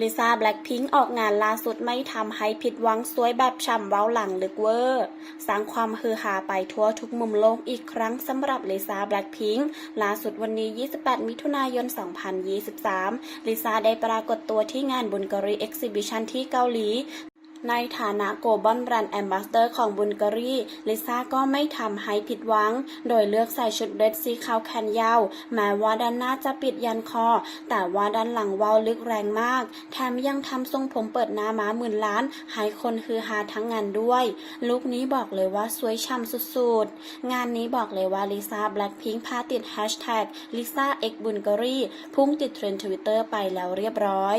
ลิซ่าแบล็คพิงค์ออกงานล่าสุดไม่ทำให้ผิดหวังสวยแบบฉ่ำเว้าหลังลึกเวอร์สร้างความฮือฮาไปทั่วทุกมุมโลกอีกครั้งสำหรับลิซ่าแบล็คพิงค์ล่าสุดวันนี้ 28 มิถุนายน 2023 ลิซ่าได้ปรากฏตัวที่งานบุนกรีเอ็กซิบิชันที่เกาหลี ในฐานะโกลบอลรันแอมบาสเดอร์ของบุลการีลิซ่าก็ไม่ทำให้ผิดหวัง โดยเลือกใส่ชุดเรดสีขาวแขนยาวแม้ว่าด้านหน้าจะปิดยันคอ แต่ว่าด้านหลังเว้าลึกแรงมาก แถมยังทำทรงผมเปิดหน้าม้าหมื่นล้านให้คนฮือฮาทั้งงานด้วย ลุคนี้บอกเลยว่าสวยช่ำสุดๆ งานนี้บอกเลยว่าลิซ่าแบล็คพิงค์พาติดแฮชแท็กลิซ่าเอ็กบุลการีพุ่งติดเทรนด์ทวิตเตอร์ไปแล้วเรียบร้อย